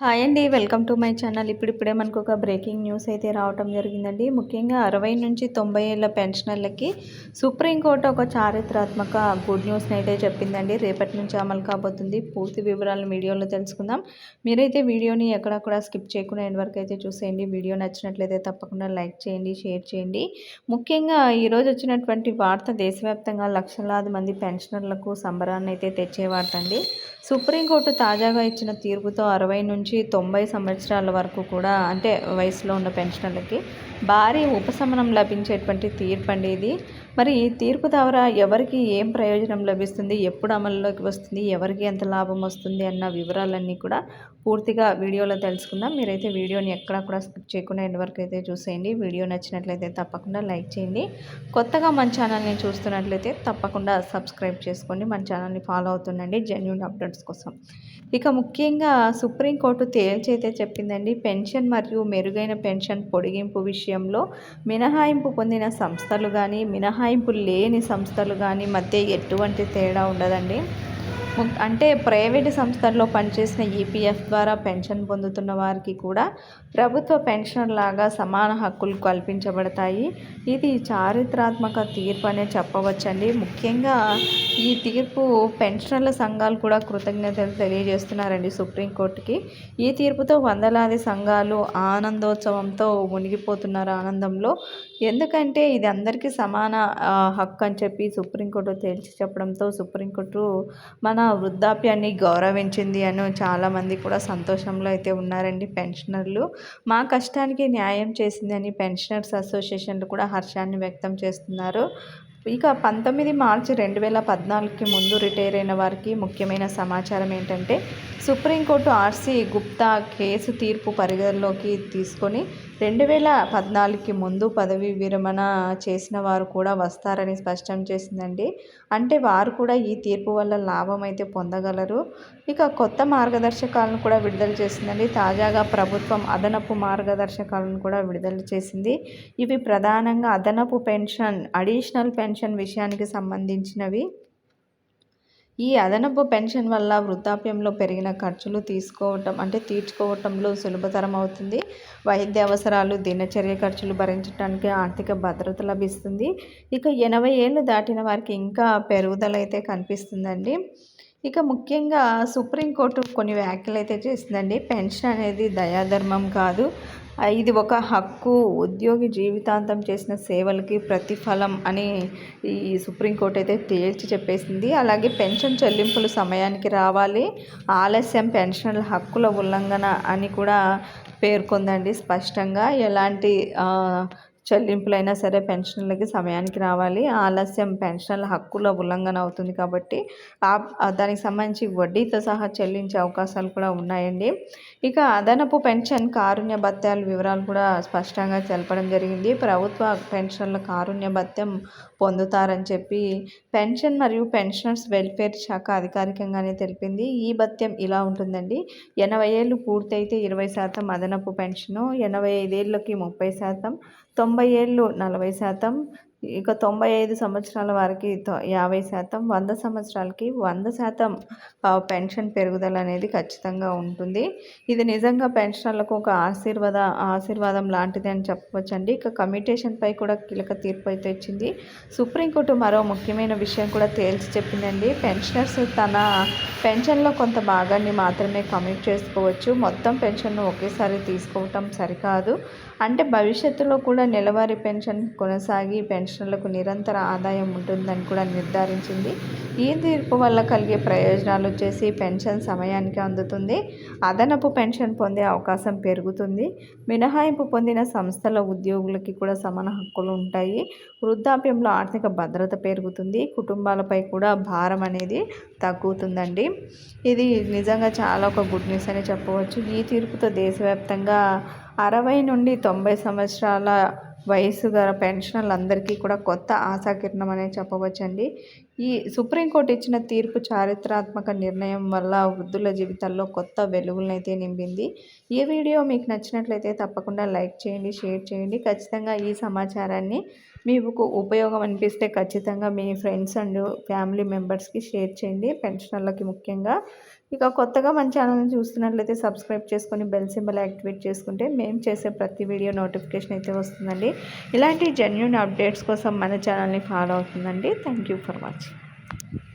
Hi అండి welcome to my channel. ఇప్పుడిప్పుడే మనకు ఒక బ్రేకింగ్ న్యూస్ అయితే రావటం జరిగిందండి. ముఖ్యంగా అరవై నుంచి తొంభై ఏళ్ళ పెన్షనర్లకి సుప్రీంకోర్టు ఒక చారిత్రాత్మక గుడ్ న్యూస్ని అయితే చెప్పిందండి. రేపటి నుంచి అమలు కాబోతుంది. పూర్తి వివరాలను వీడియోలో తెలుసుకుందాం. మీరైతే వీడియోని ఎక్కడ కూడా స్కిప్ చేయకుండా ఎండ్ వరకు అయితే చూసేయండి. వీడియో నచ్చినట్లయితే తప్పకుండా లైక్ చేయండి షేర్ చేయండి. ముఖ్యంగా ఈరోజు వచ్చినటువంటి వార్త దేశవ్యాప్తంగా లక్షలాది మంది పెన్షనర్లకు సంబరాన్ని అయితే తెచ్చే వార్త అండి సుప్రీంకోర్టు తాజాగా ఇచ్చిన తీర్పుతో అరవై నుంచి నుంచి తొంభై సంవత్సరాల వరకు కూడా అంటే వయసులో ఉన్న పెన్షనర్లకి భారీ ఉపశమనం లభించేటువంటి తీర్పు అండి ఇది. మరి తీర్పు ద్వారా ఎవరికి ఏం ప్రయోజనం లభిస్తుంది? ఎప్పుడు అమల్లోకి వస్తుంది? ఎవరికి ఎంత లాభం వస్తుంది? అన్న వివరాలన్నీ కూడా పూర్తిగా వీడియోలో తెలుసుకుందాం. మీరైతే వీడియోని ఎక్కడా కూడా స్కిప్ చేయకుండా ఎండ్ వరకు అయితే చూసేయండి. వీడియో నచ్చినట్లయితే తప్పకుండా లైక్ చేయండి. కొత్తగా మన ఛానల్ని చూస్తున్నట్లయితే తప్పకుండా సబ్స్క్రైబ్ చేసుకోండి. మన ఛానల్ని ఫాలో అవుతుండండి. జెన్యున్ అప్డేట్స్ కోసం. ఇక ముఖ్యంగా సుప్రీంకోర్టు తేల్చైతే చెప్పిందండి పెన్షన్ మరియు మెరుగైన పెన్షన్ పొడిగింపు విషయంలో మినహాయింపు పొందిన సంస్థలు కానీ మినహాయింపు లేని సంస్థలు కానీ మధ్య ఎటువంటి తేడా ఉండదండి. అంటే ప్రైవేటు సంస్థల్లో పనిచేసిన ఈపీఎఫ్ ద్వారా పెన్షన్ పొందుతున్న వారికి కూడా ప్రభుత్వ పెన్షన్ లాగా సమాన హక్కులు కల్పించబడతాయి. ఇది చారిత్రాత్మక తీర్పు అనే చెప్పవచ్చండి. ముఖ్యంగా ఈ తీర్పు పెన్షనర్ల సంఘాలు కూడా కృతజ్ఞతలు తెలియజేస్తున్నారండి సుప్రీంకోర్టుకి. ఈ తీర్పుతో వందలాది సంఘాలు ఆనందోత్సవంతో మునిగిపోతున్నారు ఆనందంలో. ఎందుకంటే ఇది అందరికీ సమాన హక్కు అని చెప్పి సుప్రీంకోర్టు తేల్చి చెప్పడంతో సుప్రీంకోర్టు మన వృద్ధాప్యాన్ని గౌరవించింది అని చాలామంది కూడా సంతోషంలో అయితే ఉన్నారండి. పెన్షనర్లు మా కష్టానికి న్యాయం చేసిందని పెన్షనర్స్ అసోసియేషన్లు కూడా హర్షాన్ని వ్యక్తం చేస్తున్నారు. ఇక పంతొమ్మిది మార్చి రెండు వేల పద్నాలుగుకి ముందు రిటైర్ అయిన వారికి ముఖ్యమైన సమాచారం ఏంటంటే సుప్రీంకోర్టు ఆర్సీ గుప్తా కేసు తీర్పు పరిగణలోకి తీసుకొని రెండు వేల పద్నాలుగుకి ముందు పదవీ విరమణ చేసిన వారు కూడా వస్తారని స్పష్టం చేసిందండి. అంటే వారు కూడా ఈ తీర్పు వల్ల లాభం అయితే పొందగలరు. ఇక కొత్త మార్గదర్శకాలను కూడా విడుదల చేసిందండి. తాజాగా ప్రభుత్వం అదనపు మార్గదర్శకాలను కూడా విడుదల చేసింది. ఇవి ప్రధానంగా అదనపు పెన్షన్ అడిషనల్ పెన్షన్ విషయానికి సంబంధించినవి. ఈ అదనపు పెన్షన్ వల్ల వృద్ధాప్యంలో పెరిగిన ఖర్చులు తీసుకోవటం అంటే తీర్చుకోవటంలో సులభతరం అవుతుంది. వైద్య అవసరాలు దినచర్య ఖర్చులు భరించడానికి ఆర్థిక భద్రత లభిస్తుంది. ఇక ఎనభై ఏళ్ళు దాటిన వారికి ఇంకా పెరుగుదల అయితే కనిపిస్తుందండి. ఇక ముఖ్యంగా సుప్రీంకోర్టు కొన్ని వ్యాఖ్యలు అయితే చేసిందండి. పెన్షన్ అనేది దయాధర్మం కాదు. ఇది ఒక హక్కు. ఉద్యోగి జీవితాంతం చేసిన సేవలకి ప్రతిఫలం అని ఈ సుప్రీంకోర్టు అయితే తేల్చి చెప్పేసింది. అలాగే పెన్షన్ చెల్లింపులు సమయానికి రావాలి. ఆలస్యం పెన్షన్ల హక్కుల ఉల్లంఘన అని కూడా పేర్కొందండి స్పష్టంగా. ఎలాంటి చెల్లింపులైనా సరే పెన్షన్లకి సమయానికి రావాలి. ఆలస్యం పెన్షన్ల హక్కుల ఉల్లంఘన అవుతుంది కాబట్టి దానికి సంబంధించి వడ్డీతో సహా చెల్లించే అవకాశాలు కూడా ఉన్నాయండి. ఇక అదనపు పెన్షన్ కారుణ్య భత్యాల వివరాలు కూడా స్పష్టంగా తెలపడం జరిగింది. ప్రభుత్వ పెన్షన్ల కారుణ్య భత్యం పొందుతారని చెప్పి పెన్షన్ మరియు పెన్షనర్స్ వెల్ఫేర్ శాఖ అధికారికంగానే తెలిపింది. ఈ భత్యం ఇలా ఉంటుందండి. ఎనభై ఏళ్ళు పూర్తయితే ఇరవై శాతం అదనపు పెన్షను ఎనభై ఐదేళ్ళకి ముప్పై శాతం తొంభై ఏళ్ళు నలభై శాతం ఇక తొంభై ఐదు సంవత్సరాల వారికి యాభై శాతం వంద సంవత్సరాలకి వంద శాతం పెన్షన్ పెరుగుదల అనేది ఖచ్చితంగా ఉంటుంది. ఇది నిజంగా పెన్షనర్లకు ఒక ఆశీర్వాద ఆశీర్వాదం లాంటిది అని చెప్పవచ్చండి. ఇక కమ్యూటేషన్పై కూడా కీలక తీర్పు అయితే ఇచ్చింది. సుప్రీంకోర్టు మరో ముఖ్యమైన విషయం కూడా తేల్చి చెప్పిందండి. పెన్షనర్స్ తన పెన్షన్లో కొంత భాగాన్ని మాత్రమే కమిట్ చేసుకోవచ్చు. మొత్తం పెన్షన్ను ఒకేసారి తీసుకోవటం సరికాదు. అంటే భవిష్యత్తులో కూడా నెలవారీ పెన్షన్ కొనసాగి పెన్షన్ పెన్షన్లకు నిరంతర ఆదాయం ఉంటుందని కూడా నిర్ధారించింది. ఈ తీర్పు వల్ల కలిగే ప్రయోజనాలు వచ్చేసి పెన్షన్ సమయానికి అందుతుంది. అదనపు పెన్షన్ పొందే అవకాశం పెరుగుతుంది. మినహాయింపు పొందిన సంస్థల ఉద్యోగులకి కూడా సమాన హక్కులు ఉంటాయి. వృద్ధాప్యంలో ఆర్థిక భద్రత పెరుగుతుంది. కుటుంబాలపై కూడా భారం అనేది తగ్గుతుందండి. ఇది నిజంగా చాలా ఒక గుడ్ న్యూస్ అని చెప్పవచ్చు. ఈ తీర్పుతో దేశవ్యాప్తంగా అరవై నుండి తొంభై సంవత్సరాల వయసు గల పెన్షనర్లందరికీ కూడా కొత్త ఆశాకిరణం అనే చెప్పవచ్చండి. ఈ సుప్రీంకోర్టు ఇచ్చిన తీర్పు చారిత్రాత్మక నిర్ణయం వల్ల వృద్ధుల జీవితాల్లో కొత్త వెలుగులనైతే నింపింది. ఈ వీడియో మీకు నచ్చినట్లయితే తప్పకుండా లైక్ చేయండి షేర్ చేయండి. ఖచ్చితంగా ఈ సమాచారాన్ని మీకు ఉపయోగం అనిపిస్తే ఖచ్చితంగా మీ ఫ్రెండ్స్ అండ్ ఫ్యామిలీ మెంబర్స్కి షేర్ చేయండి. పెన్షనర్లకి ముఖ్యంగా. ఇక కొత్తగా మన ఛానల్ని చూస్తున్నట్లయితే సబ్స్క్రైబ్ చేసుకొని బెల్ సింబల్ యాక్టివేట్ చేసుకుంటే మేము చేసే ప్రతి వీడియో నోటిఫికేషన్ అయితే వస్తుందండి. ఇలాంటి జెన్యున్ అప్డేట్స్ కోసం మన ఛానల్ని ఫాలో అవుతుందండి. Thank you for watching.